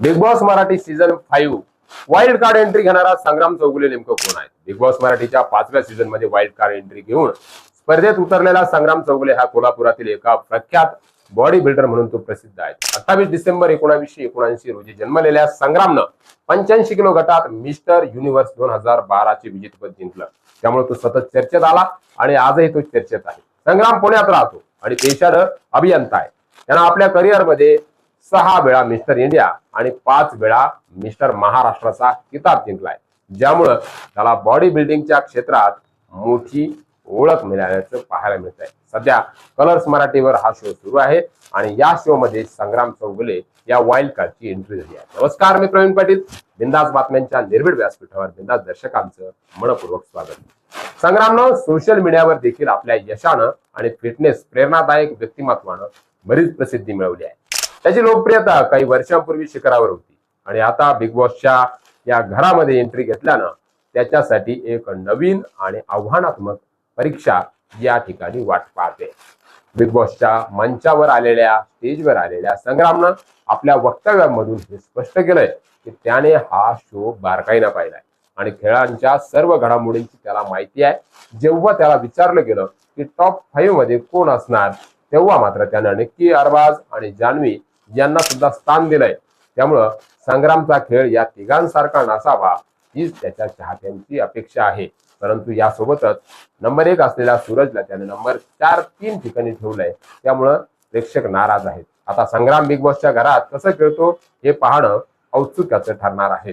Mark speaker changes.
Speaker 1: Bigg Boss Marathi season five wild card entry घेणारा संग्राम चौगुले नेमकं कोण आहे बिग बॉस मराठीच्या पाचव्या सीझनमध्ये वाईल्ड कार्ड एंट्री घेऊन स्पर्धेत उतरलेला संग्राम चौगुले हा कोल्हापुरातील एका प्रख्यात बॉडी बिल्डर म्हणून तो प्रसिद्ध आहे. अठ्ठावीस डिसेंबर एकोणाशे एकोणऐंशी रोजी जन्मलेल्या संग्रामनं पंच्याऐंशी किलो गटात मिस्टर युनिव्हर्स दोन हजार बाराचे विजेतेपद जिंकलं. त्यामुळे तो सतत चर्चेत आला आणि आजही तो चर्चेत आहे. संग्राम पुण्यात राहतो आणि पेशानं अभियंता आहे. त्यांना आपल्या करिअरमध्ये सहा वेळा मिस्टर इंडिया आणि पाच वेळा मिस्टर महाराष्ट्राचा किताब जिंकलाय. ज्यामुळं त्याला बॉडी बिल्डिंगच्या क्षेत्रात मोठी ओळख मिळाल्याचं पाहायला मिळत आहे सध्या कलर्स मराठीवर हा शो सुरू आहे आणि या शो मध्ये संग्राम चौगुले या वाईल्ड कार्डची एंट्री झाली आहे. नमस्कार मी प्रवीण पाटील. बिंदास बातम्यांच्या निर्भीड व्यासपीठावर बिंदास दर्शकांचं मनपूर्वक स्वागत. संग्रामनं सोशल मीडियावर देखील आपल्या यशानं आणि फिटनेस प्रेरणादायक व्यक्तिमत्वानं बरीच प्रसिद्धी मिळवली आहे. त्याची लोकप्रियता काही वर्षांपूर्वी शिखरावर होती. आणि आता बिग बॉसच्या या घरामध्ये एंट्री घेतल्यानं त्याच्यासाठी एक नवीन आणि आव्हानात्मक परीक्षा या ठिकाणी वाट पाहते. बिग बॉसच्या मंचावर आलेल्या स्टेजवर आलेल्या संग्रामनं आपल्या वक्तव्यामधून हे स्पष्ट केलंय की त्याने हा शो बारकाईनं पाहिलाय. आणि खेळांच्या सर्व घडामोडींची त्याला माहिती आहे. जेव्हा त्याला विचारलं गेलं की टॉप फाईव्हमध्ये कोण असणार तेव्हा मात्र त्यानं निक्की अरबाज आणि जान्हवी यांना सुद्धा स्थान दिलंय. त्यामुळं संग्रामचा खेळ या तिघांसारखा नसावा हीच त्याच्या चाहत्यांची अपेक्षा आहे. परंतु यासोबतच नंबर एक असलेल्या सूरजला त्याने नंबर चार तीन ठिकाणी ठेवलंय. त्यामुळं प्रेक्षक नाराज आहेत. आता संग्राम बिग बॉसच्या घरात कसं खेळतो हे पाहणं औत्सुक्याचं ठरणार आहे.